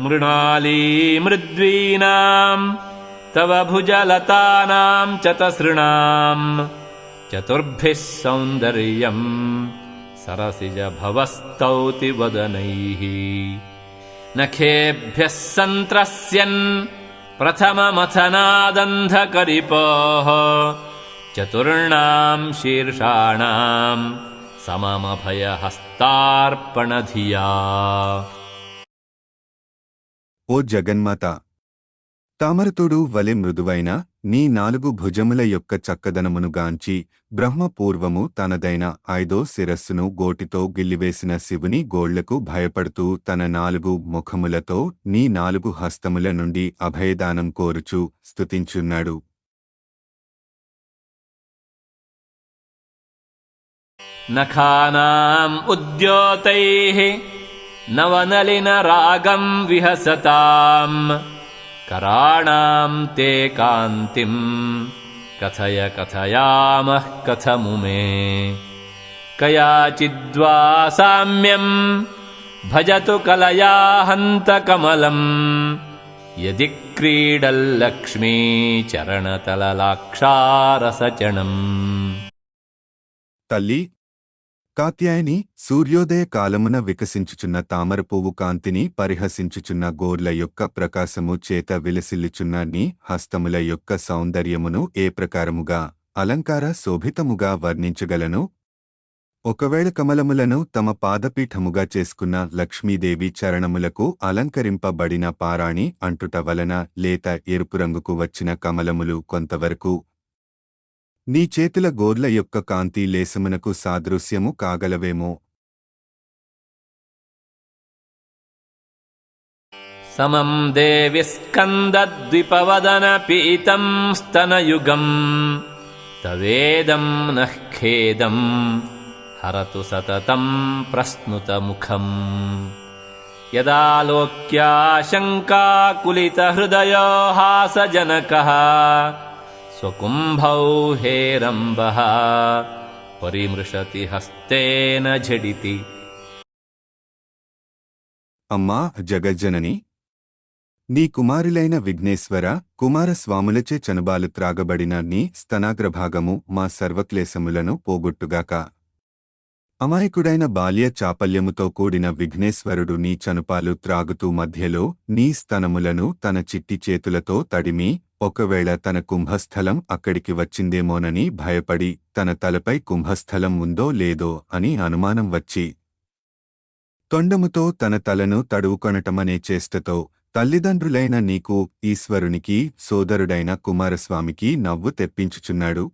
मृणाली मृद्वीनाम् तव भुजलतानाम् चतसृणाम् चतुर्भिः सौन्दर्यम् सरसिजभवस्तौति वदनैः। नखेभ्यः सन्त्रस्यन् प्रथममथनादन्धकरिपोः। चतुर्णाम् शीर्षाणाम् सममभयहस्तार्पणधिया। ఓ జగన్మాత! తామరతోడు వలె మృదువైన నీ నాలుగు భుజముల యొక్క చక్కదనమును గాంచి బ్రహ్మపూర్వము తనదైన ఐదో శిరస్సును గోటితో గిల్లివేసిన శివుని గోళ్ళకు భయపడుతూ తన నాలుగు ముఖములతో నీ నాలుగు హస్తముల నుండి అభయదానం కోరుచు స్తుతించున్నాడు. నఖానాం ఉద్యోతై नवनलिनरागम् विहसताम्। कराणाम् ते कान्तिम्। कथय कथयामः कथमुमे कयाचिद्वा साम्यम् भजतु कलया हन्तकमलम् यदि क्रीडल्लक्ष्मीचरणतललाक्षारसचणम् कलि కాత్యాయని సూర్యోదయ కాలమున వికసించుచున్న తామరపువ్వు కాంతిని పరిహసించుచున్న గోర్ల యొక్క ప్రకాశము చేత విలసిల్లుచున్న నీ హస్తముల యొక్క సౌందర్యమును ఏ ప్రకారముగా అలంకార శోభితముగా వర్ణించగలను? ఒకవేళ కమలములను తమ పాదపీఠముగా చేసుకున్న లక్ష్మీదేవి చరణములకు అలంకరింపబడిన పారాణి అంటుట వలన లేత ఎరుపు రంగుకు వచ్చిన కమలములు కొంతవరకు నీ చేతుల గోర్ల యొక్క కాంతి లేసమునకు సాదృశ్యము కాగలవేమో. సమం దేవి స్కందద్విపవదన పీతం స్తనయుగం. తవేదం నఃఖేదం హరతు సతతం ప్రస్నుతముఖం యదాలోక్యాశంకాకులితహృదయో హాసజనకः स्वकुम्भौ हेरम्बः परिमृशति हस्तेन झटिति అమ్మా జగజ్జనని నీ కుమారులైన విఘ్నేశ్వర కుమారస్వాములచే చనుబాలు త్రాగబడిన నీ స్తనాగ్రభాగము మా సర్వక్లేశములను పోగొట్టుగాక అమాయకుడైన బాల్య చాపల్యముతో కూడిన విఘ్నేశ్వరుడు నీ చనుపాలు త్రాగుతూ మధ్యలో నీ స్తనములను తన చిట్టి చేతులతో తడిమి ఒకవేళ తన కుంభస్థలం అక్కడికి వచ్చిందేమోనని భయపడి తన తలపై కుంభస్థలం ఉందో లేదో అని అనుమానం వచ్చి తొండముతో తన తలను తడువుకొనటమనే చేష్టతో తల్లిదండ్రులైన నీకు ఈశ్వరునికి సోదరుడైన కుమారస్వామికి నవ్వు తెప్పించుచున్నాడు.